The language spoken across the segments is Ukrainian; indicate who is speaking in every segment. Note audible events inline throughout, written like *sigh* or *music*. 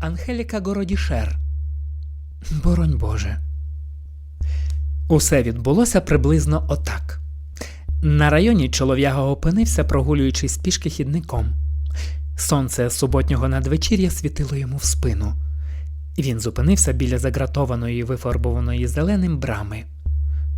Speaker 1: Ангеліка Городішер. Боронь Боже. Усе відбулося приблизно отак. На районі чолов'яга опинився, прогулюючись пішки хідником. Сонце суботнього надвечір'я світило йому в спину. Він зупинився біля загратованої, вифарбованої зеленим брами.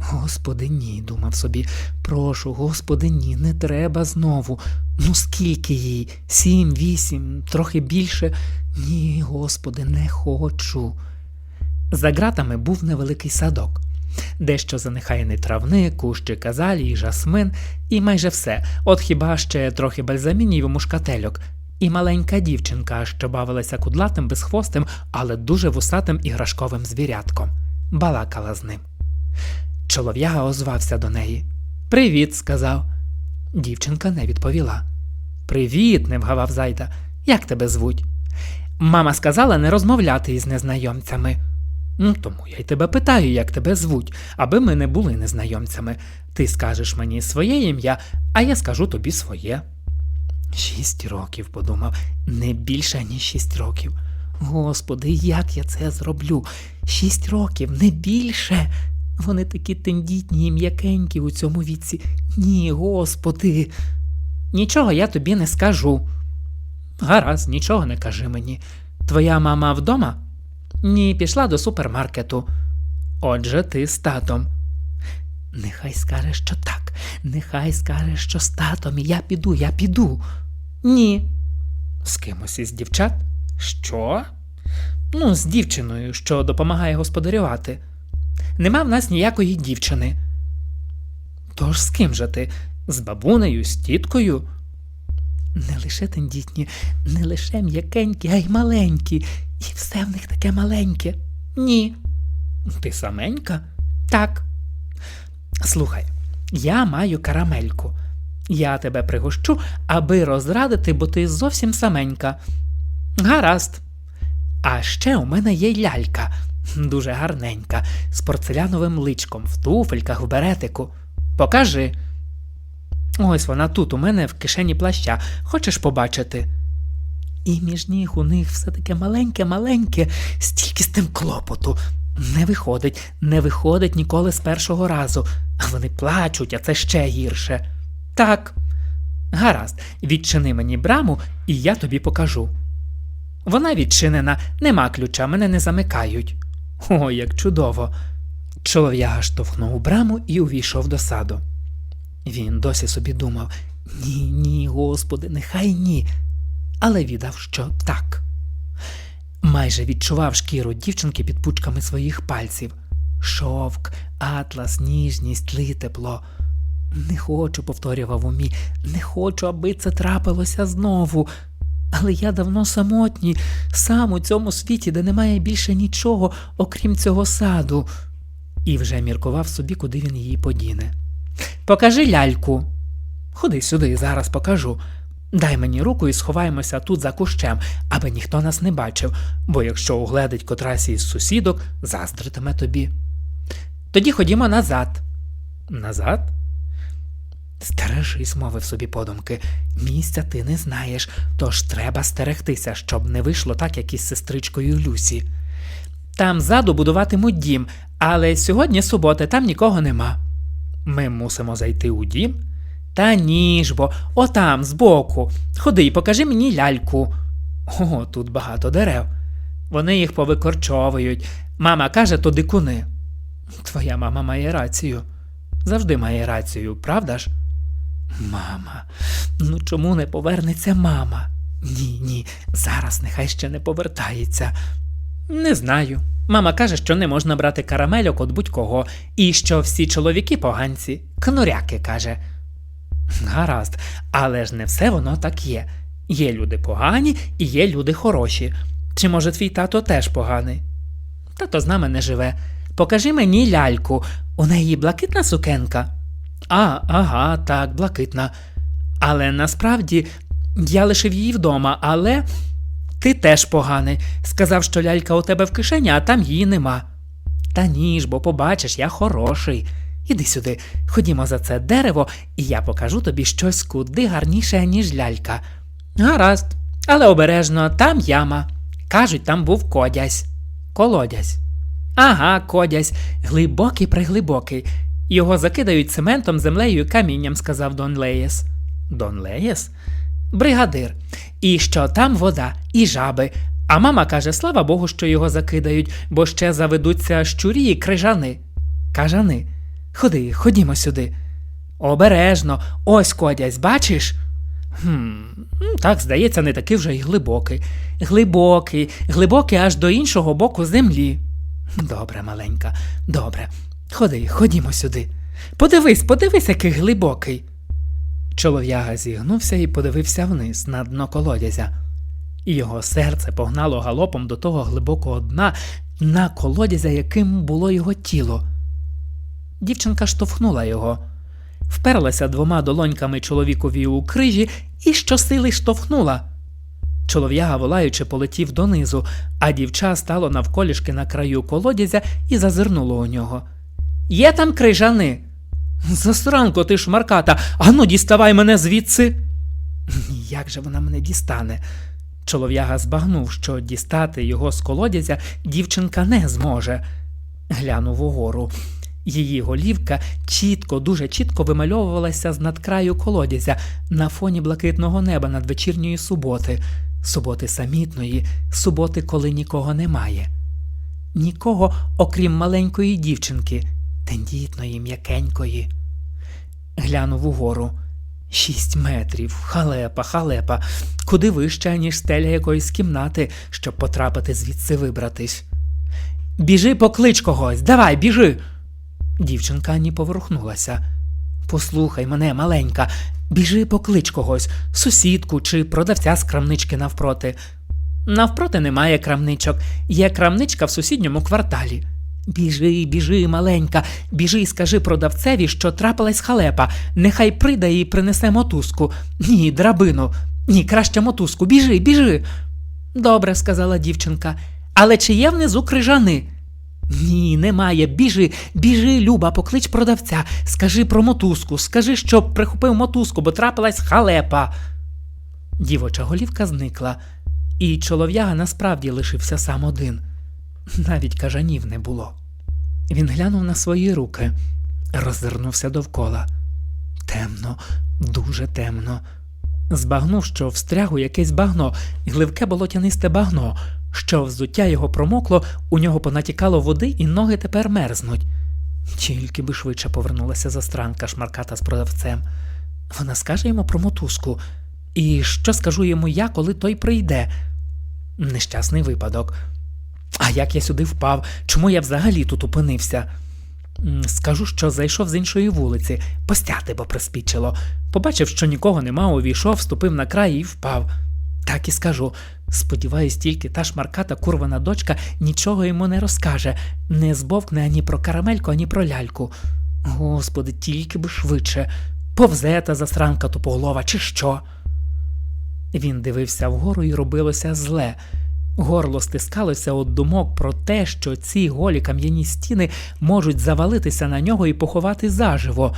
Speaker 1: Господи, ні, думав собі. Прошу, господи, ні, не треба знову. Ну скільки їй? Сім, вісім, трохи більше. Ні, господи, не хочу. За ґратами був невеликий садок. Дещо занехайний травник, кущі казалії, жасмин, і майже все, от хіба ще трохи бальзамінів і мушкательок, і маленька дівчинка, що бавилася кудлатим безхвостим, але дуже вусатим іграшковим звірятком, балакала з ним. Чолов'яга озвався до неї. Привіт, сказав. Дівчинка не відповіла. Привіт, не вгавав зайда. Як тебе звуть? Мама сказала не розмовляти із незнайомцями. «Ну, Тому я й тебе питаю, як тебе звуть, аби ми не були незнайомцями. Ти скажеш мені своє ім'я, а я скажу тобі своє. Шість років, подумав, не більше, ніж шість років. Господи, як я це зроблю? Шість років, не більше. Вони такі тендітні і м'якенькі у цьому віці. Ні, господи. Нічого я тобі не скажу. Гаразд, нічого не кажи мені. Твоя мама вдома? Ні, пішла до супермаркету. Отже, ти з татом. Нехай скаже, що так, нехай скаже, що з татом, і я піду, я піду. Ні. З кимось із дівчат? Що? Ну, з дівчиною, що допомагає господарювати. Нема в нас ніякої дівчини. Тож з ким же ти? З бабунею, з тіткою? Не лише тендітні, не лише м'якенькі, а й маленькі, і все в них таке маленьке. Ні. Ти саменька? Так. Слухай, я маю карамельку. Я тебе пригощу, аби розрадити, бо ти зовсім саменька. Гаразд. А ще у мене є лялька, дуже гарненька, з порцеляновим личком, в туфельках, в беретику. Покажи. Ось вона тут, у мене в кишені плаща. Хочеш побачити? І між ніг у них все таке маленьке-маленьке, стільки з тим клопоту. Не виходить, не виходить ніколи з першого разу. А вони плачуть, а це ще гірше. Так. Гаразд, відчини мені браму, і я тобі покажу. Вона відчинена, нема ключа, мене не замикають. О, як чудово. Чолов'яга штовхнув браму і увійшов до саду. Він досі собі думав ні, ні, господи, нехай ні. Але віддав, що так. Майже відчував шкіру дівчинки під пучками своїх пальців. Шовк, атлас, ніжність, ли тепло. Не хочу, повторював умі, не хочу, аби це трапилося знову. Але я давно самотній, сам у цьому світі, де немає більше нічого, окрім цього саду, і вже міркував собі, куди він її подіне. Покажи ляльку. Ходи сюди, зараз покажу. Дай мені руку і сховаємося тут за кущем, аби ніхто нас не бачив, бо якщо угледить котрась із сусідок, заздритиме тобі. Тоді ходімо назад. Назад? Стережись, мовив собі подумки. Місця ти не знаєш, тож треба стерегтися, щоб не вийшло так, як із сестричкою Люсі. Там ззаду будуватимуть дім, але сьогодні субота, там нікого нема. Ми мусимо зайти у дім? Та ні ж бо, отам, збоку. Ходи й покажи мені ляльку. О, тут багато дерев. Вони їх повикорчовують. Мама каже, то дикуни. Твоя мама має рацію. Завжди має рацію, правда ж? Мама, ну чому не повернеться мама? Ні, ні, зараз нехай ще не повертається. Не знаю. Мама каже, що не можна брати карамельок от будь-кого, і що всі чоловіки поганці, кнуряки каже. Гаразд, але ж не все воно так є. Є люди погані і є люди хороші. Чи може твій тато теж поганий? Тато з нами не живе. Покажи мені ляльку, у неї блакитна сукенка. А, ага, так, блакитна. Але насправді я лишив її вдома, але ти теж поганий. Сказав, що лялька у тебе в кишені, а там її нема. Та ні ж, бо побачиш, я хороший. Іди сюди, ходімо за це дерево, і я покажу тобі щось куди гарніше, ніж лялька. Гаразд, але обережно, там яма. Кажуть, там був кодязь. Колодязь. Ага, кодязь, глибокий приглибокий. Його закидають цементом, землею і камінням, сказав Дон Леєс. Дон Леєс? Бригадир. І що там вода, і жаби. А мама каже, слава Богу, що його закидають, бо ще заведуться щурі і крижани. Кажани. Ходи, ходімо сюди. Обережно, ось кодязь, бачиш? Хм, ну, так, здається, не такий вже й глибокий. Глибокий, глибокий аж до іншого боку землі. Добре, маленька, добре. Ходи, ходімо сюди. Подивись, подивись, який глибокий. Чолов'яга зігнувся і подивився вниз на дно колодязя. І його серце погнало галопом до того глибокого дна, на колодязя, яким було його тіло. Дівчинка штовхнула його, вперлася двома долоньками чоловікові у крижі і щосили штовхнула. Чолов'яга, волаючи, полетів донизу, а дівча стало навколішки на краю колодязя і зазирнуло у нього. Є там крижани. Засранко ти шмарката, ану діставай мене звідси. Як же вона мене дістане? Чолов'яга збагнув, що дістати його з колодязя дівчинка не зможе. Глянув угору. Її голівка чітко, дуже чітко вимальовувалася з надкраю колодязя на фоні блакитного неба надвечірньої суботи, суботи самітної, суботи, коли нікого немає. Нікого, окрім маленької дівчинки, тендітної, м'якенької. Глянув угору. Шість метрів, халепа, халепа, куди вище, ніж стеля якоїсь кімнати, щоб потрапити звідси вибратись. Біжи, поклич когось, давай, біжи. Дівчинка ані поворухнулася. Послухай мене, маленька, біжи поклич когось, сусідку чи продавця з крамнички навпроти. Навпроти немає крамничок, є крамничка в сусідньому кварталі. Біжи, біжи, маленька, біжи і скажи продавцеві, що трапилась халепа. Нехай прийде і принесе мотузку. Ні, драбину. Ні, краще мотузку. Біжи, біжи. Добре, сказала дівчинка. Але чи є внизу крижани? Ні, немає. Біжи, біжи, Люба, поклич продавця. Скажи про мотузку, скажи, щоб прихопив мотузку, бо трапилась халепа. Дівоча голівка зникла, і чолов'яга насправді лишився сам один. Навіть кажанів не було. Він глянув на свої руки, роззирнувся довкола. Темно, дуже темно. Збагнув, що встряг у якесь багно, гливке болотянисте багно, що взуття його промокло, у нього понатікало води, і ноги тепер мерзнуть. Тільки би швидше повернулася застранка шмарката з продавцем. Вона скаже йому про мотузку. І що скажу йому я, коли той прийде? Нещасний випадок. А як я сюди впав? Чому я взагалі тут опинився? Скажу, що зайшов з іншої вулиці, постяти, бо приспічило. Побачив, що нікого нема, увійшов, вступив на край і впав. Так і скажу. Сподіваюсь, тільки та шмарката курвана дочка нічого йому не розкаже, не збовкне ані про карамельку, ані про ляльку. Господи, тільки би швидше. Повзе та засранка тупоголова, чи що? Він дивився вгору і робилося зле. Горло стискалося від думок про те, що ці голі кам'яні стіни можуть завалитися на нього і поховати заживо.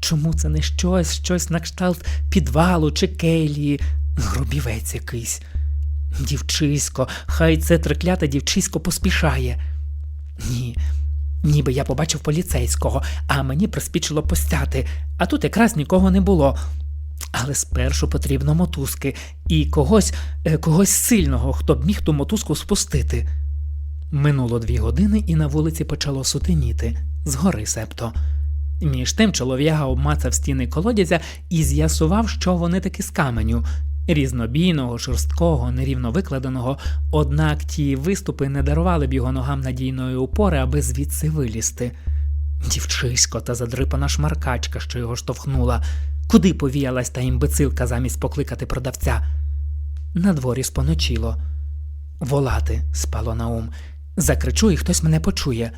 Speaker 1: Чому це не щось, щось на кшталт підвалу чи келії, грубівець якийсь? Дівчисько, хай це трикляте дівчисько поспішає. Ні, ніби я побачив поліцейського, а мені приспічило постяти, а тут якраз нікого не було. Але спершу потрібно мотузки і когось, е, когось сильного, хто б міг ту мотузку спустити. Минуло дві години, і на вулиці почало сутеніти, згори септо. Між тим чолов'яга обмацав стіни колодязя і з'ясував, що вони таки з каменю, різнобійного, шорсткого, нерівно викладеного, однак ті виступи не дарували б його ногам надійної опори, аби звідси вилізти. Дівчисько та задрипана шмаркачка, що його штовхнула. Куди повіялась та імбецилка замість покликати продавця? На дворі споночило. Волати, спало на ум. Закричу, і хтось мене почує.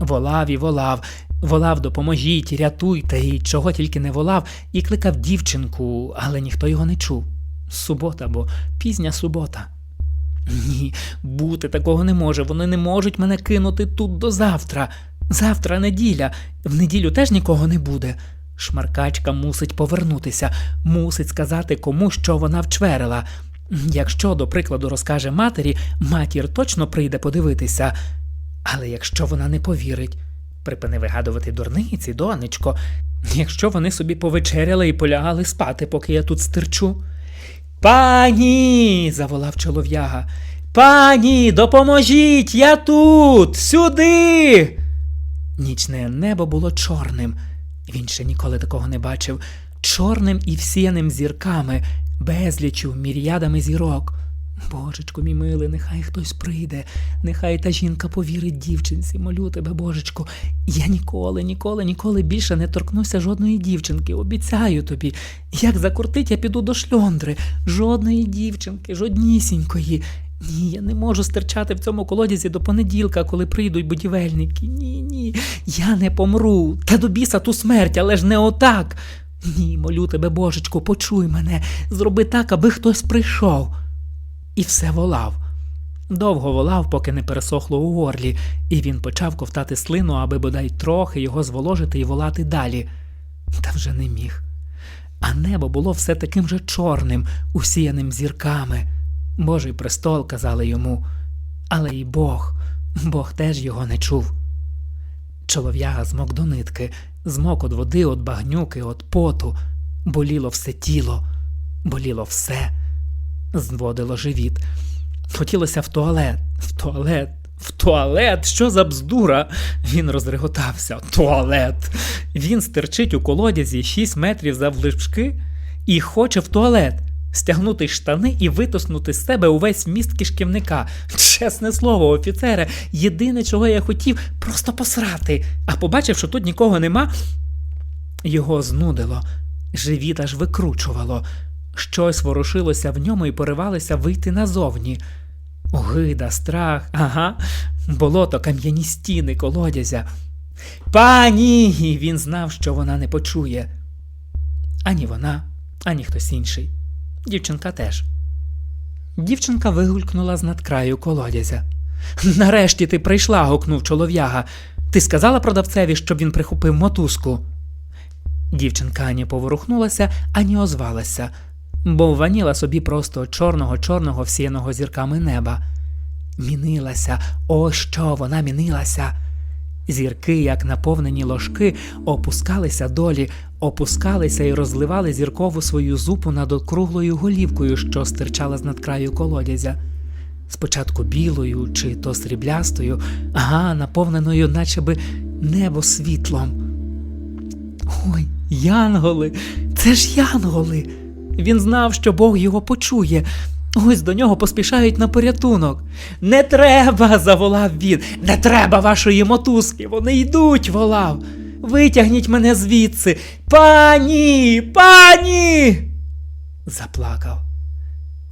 Speaker 1: Волав і волав, волав, допоможіть, рятуйте, і чого тільки не волав, і кликав дівчинку, але ніхто його не чув. Субота, бо пізня субота. Ні, бути такого не може. Вони не можуть мене кинути тут до завтра. Завтра неділя, в неділю теж нікого не буде. Шмаркачка мусить повернутися, мусить сказати кому, що вона вчверила. Якщо, до прикладу, розкаже матері, матір точно прийде подивитися. Але якщо вона не повірить, припини вигадувати дурниці, донечко, якщо вони собі повечеряли і полягали спати, поки я тут стирчу. Пані. заволав чолов'яга. Пані, допоможіть, я тут, сюди. Нічне небо було чорним. Він ще ніколи такого не бачив. Чорним і всіяним зірками, безлічю, мір'ядами зірок. Божечко, мій милий, нехай хтось прийде, нехай та жінка повірить дівчинці, молю тебе, Божечко. Я ніколи, ніколи, ніколи більше не торкнуся жодної дівчинки. Обіцяю тобі. Як закуртить, я піду до шльондри. Жодної дівчинки, жоднісінької. Ні, я не можу стирчати в цьому колодязі до понеділка, коли прийдуть будівельники. Ні, ні, я не помру. Та до біса ту смерть, але ж не отак. Ні, молю тебе, Божечко, почуй мене, зроби так, аби хтось прийшов. І все волав. Довго волав, поки не пересохло у горлі, і він почав ковтати слину, аби бодай трохи його зволожити і волати далі. Та вже не міг. А небо було все таким же чорним, усіяним зірками. Божий престол, казали йому, але й Бог, Бог теж його не чув. Чолов'яга змок до нитки, змок од води, од багнюки, од поту, боліло все тіло, боліло все, зводило живіт. Хотілося в туалет, в туалет, в туалет. Що за бздура? Він розреготався. Туалет. Він стерчить у колодязі 6 метрів заввишки і хоче в туалет. Стягнути штани і витиснути з себе увесь міст кишківника. Чесне слово, офіцере, єдине, чого я хотів, просто посрати. А побачив, що тут нікого нема, його знудило, живіт аж викручувало. Щось ворушилося в ньому і поривалося вийти назовні. Огида, страх, ага, болото, кам'яні стіни, колодязя. Пані! Він знав, що вона не почує. Ані вона, ані хтось інший. Дівчинка теж. Дівчинка вигулькнула з надкраю колодязя. *laughs* Нарешті ти прийшла, гукнув чолов'яга. Ти сказала продавцеві, щоб він прихопив мотузку. Дівчинка ані поворухнулася, ані озвалася, бо ваніла собі просто чорного чорного всіяного зірками неба. Мінилася, о що вона мінилася. Зірки, як наповнені ложки, опускалися долі, опускалися і розливали зіркову свою зупу над округлою голівкою, що стирчала з надкраю колодязя. Спочатку білою чи то сріблястою, ага, наповненою, наче би небо світлом. Ой, янголи, це ж янголи. Він знав, що Бог його почує. Ось до нього поспішають на порятунок. Не треба, *laughs* заволав він. Не треба вашої мотузки. Вони йдуть, волав. Витягніть мене звідси. Пані, пані. Заплакав.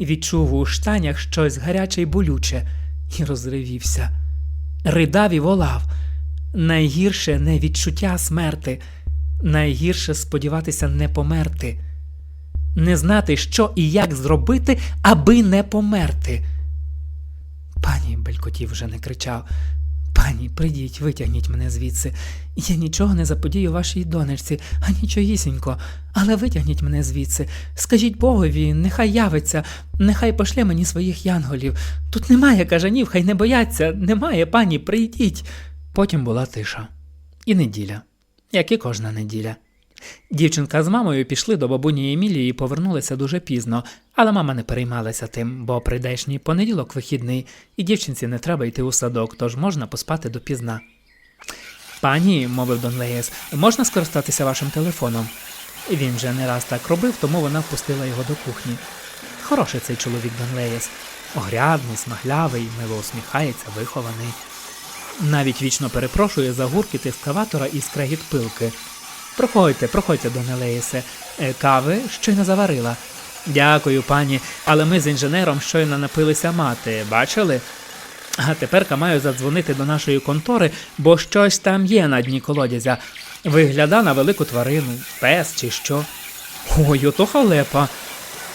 Speaker 1: Відчув у штанях щось гаряче й болюче і розривівся. Ридав і волав. Найгірше не відчуття смерти, найгірше сподіватися не померти, не знати, що і як зробити, аби не померти. Пані Белькотів вже не кричав. Пані, прийдіть, витягніть мене звідси. Я нічого не заподію вашій донечці, а нічогісінько, але витягніть мене звідси. Скажіть Богові, нехай явиться, нехай пошле мені своїх янголів. Тут немає кажанів, хай не бояться, немає, пані, прийдіть. Потім була тиша. І неділя, як і кожна неділя. Дівчинка з мамою пішли до бабуні Емілії і повернулися дуже пізно, але мама не переймалася тим, бо прийдешній понеділок вихідний, і дівчинці не треба йти у садок, тож можна поспати допізна. Пані, мовив Дон Леєс, можна скористатися вашим телефоном? Він вже не раз так робив, тому вона впустила його до кухні. Хороший цей чоловік Дон Леєс. Огрядний, смаглявий, мило усміхається, вихований. Навіть вічно перепрошує за гуркіт ескаватора і скрегіт пилки. Проходьте, проходьте, Доне Леїсе. Е, Кави щойно заварила. Дякую, пані, але ми з інженером щойно напилися мати, бачили? А тепер маю задзвонити до нашої контори, бо щось там є на дні колодязя. Вигляда на велику тварину, пес чи що. Ой, ото халепа.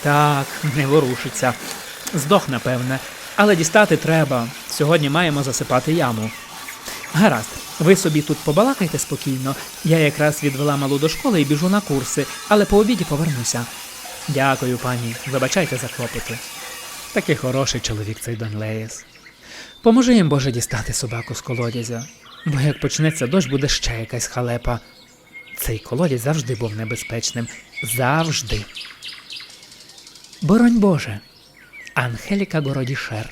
Speaker 1: Так, не ворушиться. Здох, напевне, але дістати треба. Сьогодні маємо засипати яму. Гаразд, ви собі тут побалакайте спокійно. Я якраз відвела малу до школи і біжу на курси, але по обіді повернуся. Дякую, пані. Вибачайте за клопоти. Такий хороший чоловік цей Дон Леєс. Поможи їм, Боже, дістати собаку з колодязя, бо як почнеться дощ, буде ще якась халепа. Цей колодязь завжди був небезпечним. Завжди. Боронь Боже. Анхеліка Городішер.